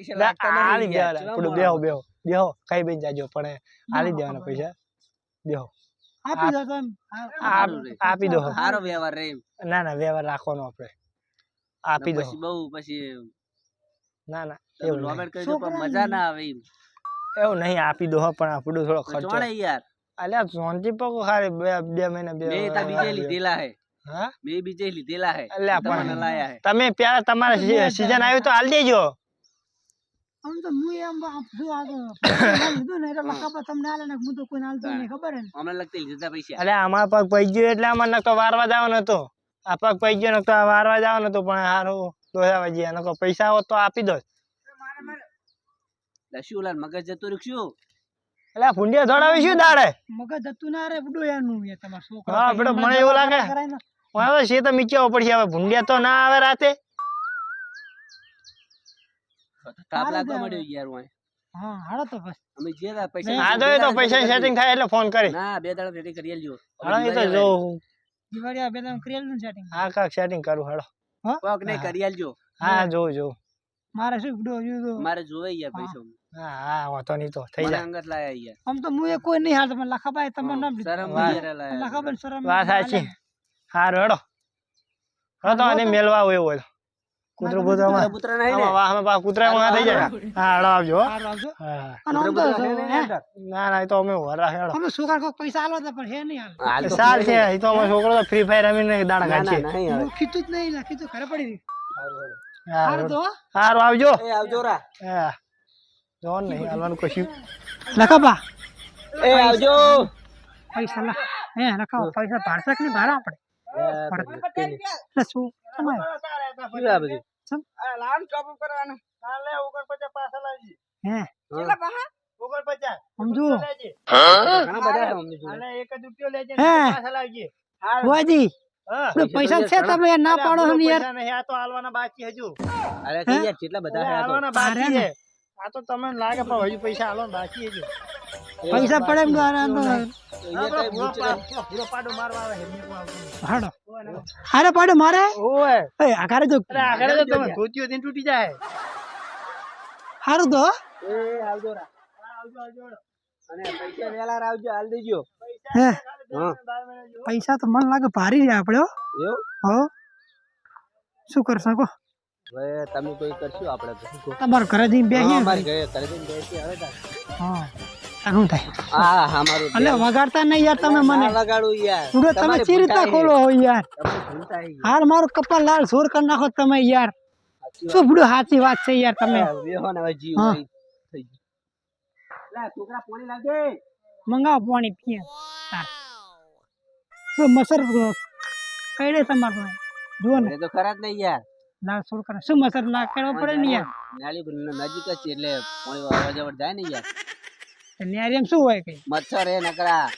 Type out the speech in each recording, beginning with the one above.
પૈસા લે, આલી દેવાના. થોડું બેહો બેહો બેહો ખાઈ બેન જાજો પણ આલી દેવાના પૈસા. બેહો. આપી દો તમે આપ- સારું રે. આપી દો. સારો વ્યવહાર રે ના ના વ્યવહાર રાખવાનો આપણે. આપી દો. પછી બહુ પછી ના ના એવું નહીં. કરી દો પણ મજા ના આવે એવું નહીં આપી દો હો, પણ આપણું થોડો ખર્ચો. યાર. અલ્યા સોનથી પકો ખાલી બે બે મહિના બે તા બીજે લીધેલા હે. હા? બે બીજે લીધેલા હે. અલ્યા પણ તમે પ્યારા તમારે સીઝન આવ્યું તો હાલ દેજો. આમ તો હું એમ આમ શું પૈસા લીધું ને એટલે લખાપા તમને આલે ને હું તો કોઈને આલતો નહીં ખબર હે અમને લગતી લીધા પૈસા. અરે અમારા પગ પઈ ગયો એટલે અમારે નકર વારવા જવાનો હતો. આ પગ ગયો નકર વારવા જવાનો હતો પણ હારું જઈએ પૈસા હોત તો આપી દો લે શું મગજ જતું રીક્ષું શું એટલે ફૂંડિયા દોડાવી શું દાડે? મગજ જતું ના રે બડું એ તમારા છોકરા હા, બેટો, મને એવું લાગે. હવે છે તો મીચ્યા પડશે હવે ભૂંડિયા તો ના આવે રાતે. તાપ લાગવા મળ્યો યાર હું હા હાલો તો બસ. અમે જે તા પૈસા આ તો એ તો પૈસા સેટિંગ થાય એટલે ફોન કરી. ના બે દાડા સેટિંગ કરી આલજો. હા એ તો જો દિવાળી બે તમે કરી આલ્યું ને હા કાક સેટિંગ કરું હેડો કોક કરી હા જોઉં મારે શું તો? મારે જોવે યાર પૈસા. હા હા વાંધો નહીં તો થઈ જાય. અંગત લાયા યાર. આમ તો હું એ કોઈ નહીં હાલ તમે લખાભાઈ તમે નામ શરમ લાયા લખાભાઈ શરમ વાત સાચી. હારું હેડો હા તો મેલવા આવું હોય તો. કૂતરું માં કૂતરા બૂતરા નહીં ને વાહમાં પાછું કૂતરા માં થઈ જાય હા હાડો આવજો હો. આવજો. હા. બૂતરા ને? ના તો અમે હોર રાખે હાડો. અમે સુકાર કો પૈસા આલો તો પણ હે નહીં હાલ સાલ છે એ તો અમે છોકરો તો ફ્રી ફાયર રમીને દાડા ખાય છે હું ખીતું જ નહીં લખી તો ઘરે પડી રહી. હારું તો. હારું આવજો. એ આવજો રા. હા. જો નહીં હાલવાનું કશું. લખાપા એ આવજો. પૈસા લખ હે લખાવો પૈસા ભારસકની ભારા આપણે. એટલે શું? તમારે. શું આ બધું? ચમ. હે? સમજુ? ઘણા બધા છે અમને જોડે. હે? ભુવાજી તો પૈસા છે તમે ના પાડો છો ને યાર. આ તો હાલવાના બાકી હજુ. અરે યાર કેટલા બધા છે આ તો. હાલવાના બાકી છે. આ તો તમને લાગે પણ હજુ પૈસા હાલવાના બાકી હજુ. પૈસા પડે એમ તો મારવા આવે. હાડો અરે પાડો મારે? ઓય. એ આકારે તો અરે આકારે તો તમે ધોતિયો દિન તૂટી જાય. હારું તો એ આવજો રા. અને પૈસા વેલા આવજો હાલ દેજો. હે? પૈસા તો મને લાગે ભારી રહ્યા આપણે. એવું? હો. શું કરી શકો હવે તમે કોઈ કરશો આપણે? તમારા ઘરે જઈને બેસીએ અમારી ઘરે જઈને દઈને બેસી હવે હા. શું થાય? હા વગાડતા નહીં યાર તમે મને. વગાડું યાર. તમે ચી રીતના ખોલો હો યાર? હાલ હાર મારું કપાળ લાલ સોર કરી નાખો તમે યાર. શું બુડો સાચી વાત છે યાર તમે? છોકરા પોણી લાવજે. મંગાવો પાણી પીએ. શું મસર કઈ તમારે જુઓ ને. તો ખરા જ નહીં યાર. લાલ સોર કરે. શું મસર ના કરવો પડે ને યાર? નાળી નજીક જ છે એટલે પાણી વાળવા જવડ જાય ને યાર. ન્યારી શું હોય કઈ? મચ્છર હે નકરા.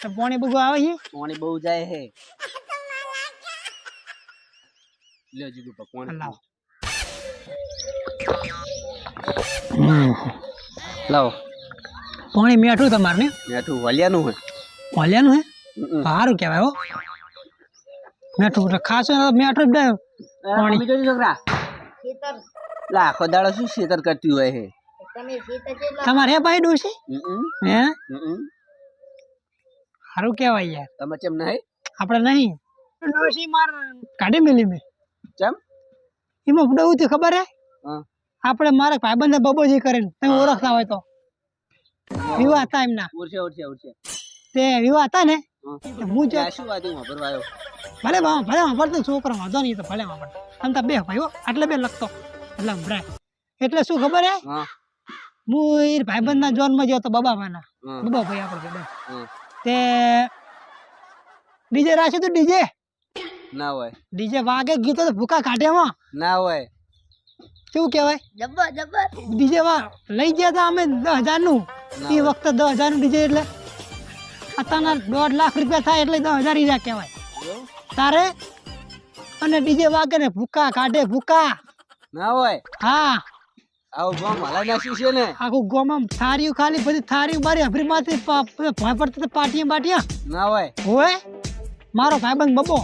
તો પાણી બગો આવે છે પોણી બહુ જાય હે. લ્યો જીગુ પા પોણી લાવો. લાવો. પાણી મીઠું તમારે ને? મેઠું વલિયાનું હે ભલ્યાનું હે. સારું કહેવાય હો. મીઠું એટલે ખાસ મીઠું જ ડાયો. પાણી. છોકરા લા ખોદાળો શું શેતર કરતી હોય હે? તમારે હે ભાઈ ડોસી હમ, હે. સારું કહેવાય યાર. તમે કેમ નહીં? આપણે નહીં. ડોસી માર કાઢી મેલી મેં. ચમ? એમાં બહુ તે ખબર હે? આપણે મારા ભાઈબંધ બબોજી કરીને તમે ઓળખતા હોય તો. વિવાહ હતા એમના. ઉડશે ઉડશે ઉડશે. તે વિવાહ હતા ને? હું. જો શું વાત હું ભરવાયો ભલે ભા ભલે વાપરતો છોકરો વાંધો નહીં તો ભલે વાપરતો. આમ તો બે ભાઈઓ આટલે બે લખતો એટલે ભરાય એટલે શું ખબર હે. એ ભાઈબંધ ના જોનમાં ગયો તો બાબા માના બબા ભાઈ આપણે બે તે ડીજે રાખ્યું તો ડીજે? ના હોય. ડીજે વાગે ગીતો તો ભૂકા કાઢ્યામાં ના હોય. કેવું કહેવાય? ડીજે માં લઈ ગયા હતા અમે દસ હજારનું એ વખતે દસ હજારનું ડીજે એટલે અત્યારના દોઢ લાખ રૂપિયા થાય એટલે દસ હજાર ઈરા કહેવાય. તારે? અને ડીજે વાગે ને ભૂકા કાઢે ભૂકા ના હોય. હા. આવું ગામ હલાઈ નાખ્યું છે ને. આખું ગોમાં થારીઓ ખાલી બધી થારીઓ મારી હભરી માંથી પડતી તો પાટિયા ના હોય. હોય? મારો ભાઈબંધ બબો.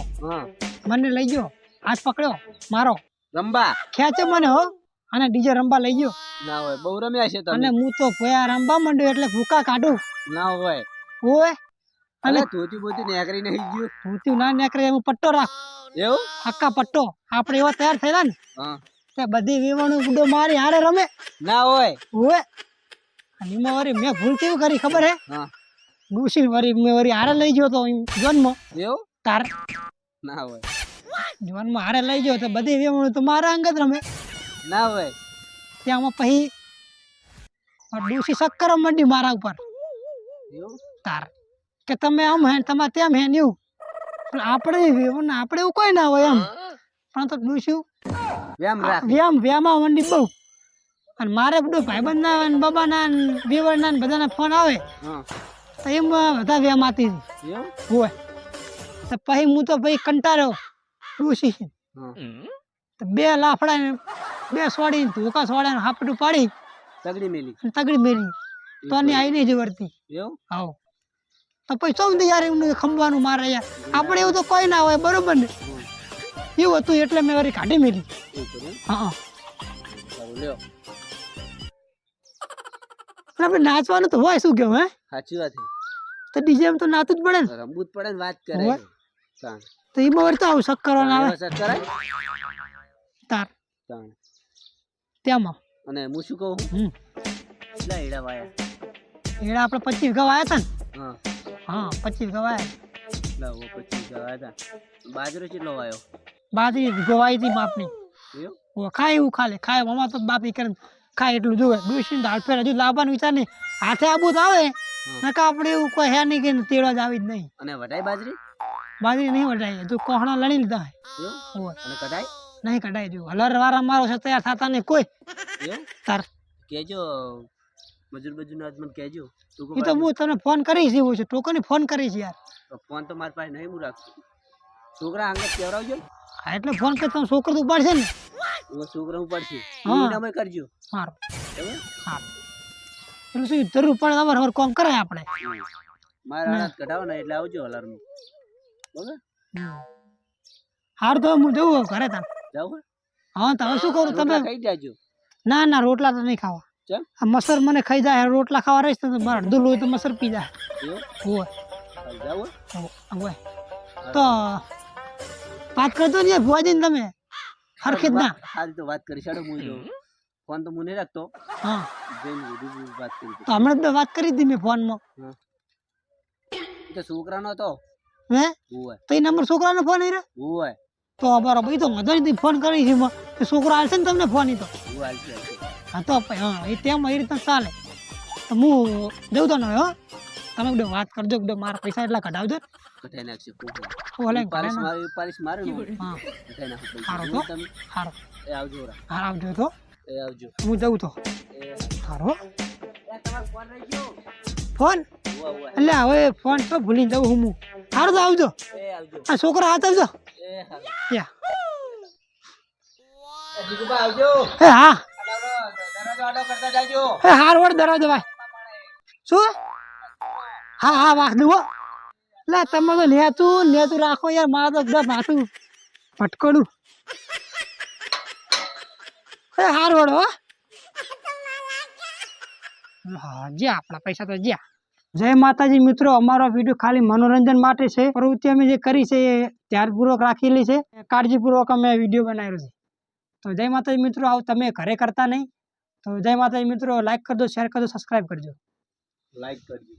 મને લઈ ગયો. હાથ પકડ્યો. મારો. રંબા. ખેંચે મને હો. અને ડીજે રમવા લઈ ગયો. ના હોય. બહુ રમ્યા છે અને હું તો ભોયા રમવા માંડ્યો એટલે ભૂકા કાઢું. ના હોય. ઓય અને ધોતી બોતી નેકરી નહીં ગયું ધોતી ના નીકળે હું પટ્ટો રાખ. એવું? હક્કા પટ્ટો. આપણે એવા તૈયાર થયેલા ને. હા. તે બધી વેવાણું ગુડો મારી હારે રમે. ના હોય. હોય. અને એમાં વળી મેં ભૂલ કેવું કરી ખબર હે? હા. ડૂસી વરી મેં વળી હારે લઈ ગયો તો જન્મ. એવું? તાર. ના હોય. જીવનમાં હારે લઈ ગયો તો બધી વેવાણું તો મારા અંગત રમે. ના હોય. ત્યાંમાં પછી ડૂસી શક્કર મંડી મારા ઉપર. એવું? તાર. કે તમે આમ હે ને તમે તેમ હે ને એવું. પણ આપણે વેવાણ આપણે એવું કોઈ ના હોય એમ. પણ તો ડૂસ્યું વ્યામ રાખ. વ્યામ વ્યામાં મંડી બહુ. અને મારે બધું ભાઈબંધના ને બાબાના ને વેવણના ને બધાના ફોન આવે તો એમાં બધા વ્યામ આતી હોય. તો પછી હું તો ભાઈ કંટાળ્યો. ડૂસી તો બે લાફડા ને બે સોડી ધોકા સોડા હાપડું પાડી તગડી મેલી. તગડી મેલી. તો આની આઈ નહીં જવરતી એવું? આવો તો પછી સૌથી યાર એમનું ખંભવાનું મારે યાર આપણે એવું તો કોઈ ના હોય બરોબર ને. એવું હતું એટલે મેં વારી કાઢી મેલી. હા આપણે નાચવાનું તો હોય શું કેવું હે? સાચી વાત તો ડીજે તો નાતું જ પડે ને. રમવું જ પડે ને વાત કરે. તો એ બહુ તો આવું શક કરવાના આવે. કરાય? તાર ત્યાંમાં. અને હું શું કહું? હમ. કેટલા એડા વાયા? એડા આપણે પચીસ ઘઉં આવ્યા હતા ને. હા. હા પચીસ ઘઉં આવ્યા પચીસ ગયા હતા બાજરો કેટલો વાયો? બાજરી ગોવાઈ હતી બાપની. ખાય એવું ખાલે ખાય મામા તો બાપી કરે ખાય એટલું જોવે. ડુસી દાળ ફેર હજુ લાવવાનું વિચાર નહીં. હાથે આબુ આવે. નકા આપણે એવું કોઈ હે નહીં કે તેડવા જ આવી જ નહીં. અને વટાઈ બાજરી? બાજરી નહીં વટાઈ તું કોહણા લણી લીધા હોય. અને કઢાઈ નહીં કઢાઈ જો હલર વાળા મારો છે તૈયાર થતા નહીં કોઈ. તાર. કેજો મજૂર બજૂર ના મને કેજો એ તો હું તમને ફોન કરીશ એવું છે. ટોકની ફોન કરીશ યાર. ફોન તો મારી પાસે નહીં હું રાખું. છોકરા અંગત કેવડાવજો ને. હા એટલે ફોન કરી તમે છોકરો ઉપાડશે ને? હું છોકરો ઉપાડશે. પડશે હા. તમે કરજો. સારું હા. એટલે શું જરૂર ઉપાડ તમારે હવે કોમ કરાય આપણે. મારા હાથ કઢાવો ને એટલે આવજો અલાર્મ બરાબર? હારું તો હું જવું ઘરે તાર. જાવ હા. તો હવે શું કરું તમે? ખાઈ જાજો. ના ના રોટલા તો નહીં ખાવા. આ મસર મને ખાઈ જાય રોટલા ખાવા રહીશ તો મારે અડધું લોહી તો મસર પી જાય. હોય. તો વાત કરતો ને ભુવાજીને તમે? હરખેત ના. હાલ તો વાત કરી સાડો હું જો ફોન તો હું નહીં રાખતો. હા. જઈને બધું વાત કરી તો હમણાં તો વાત કરી હતી મેં ફોનમાં. હા. એ તો છોકરાનો હતો? હે? હોય. તો એ નંબર છોકરાનો ફોન આવી રહ્યો હોય. તો અમારો એ તો મજા નહીં ફોન કરી છે. તો છોકરો આવશે ને તમને ફોન ઈ તો? હું હા તો હા એ તેમ એ રીતના ચાલે. તો હું જઉં તો હવે હો. તમે બધું વાત કરજો બધું મારા પૈસા એટલા કઢાવજો. કઢાઈ નાખશે ઓલે પાલિશ મારી પાલિશ મારે હા. કઢાઈ નાખો સારું તો? તમે એ આવજો રા હા આવજો તો. એ આવજો. હું જઉં તો. એ સારું હો. એ તમારો ફોન એટલે હવે ફોન તો ભૂલી જાઉં હું. હું તો આવજો. આ છોકરો હાથ આવજો. એ હા. એ હાર વડ દરવાજો ભાઈ. શું? હા હા વાહ હો લે, તમે તો નેતું નેતું રાખો યાર, મારે તો માથું ભટકોડું. એ, હાર હો. હા, જ્યાં, આપણા પૈસા તો જ્યાં. જય માતાજી મિત્રો, અમારો વીડિયો ખાલી મનોરંજન માટે છે. પ્રવૃત્તિ અમે જે કરી છે એ ધ્યાનપૂર્વક રાખેલી છે. કાળજીપૂર્વક અમે વીડિયો બનાવ્યો છે. તો જય માતાજી મિત્રો, આવું તમે ઘરે કરતા નહીં. તો જય માતાજી મિત્રો લાઈક કરજો શેર કરજો સબસ્ક્રાઈબ કરજો. લાઈક કરજો.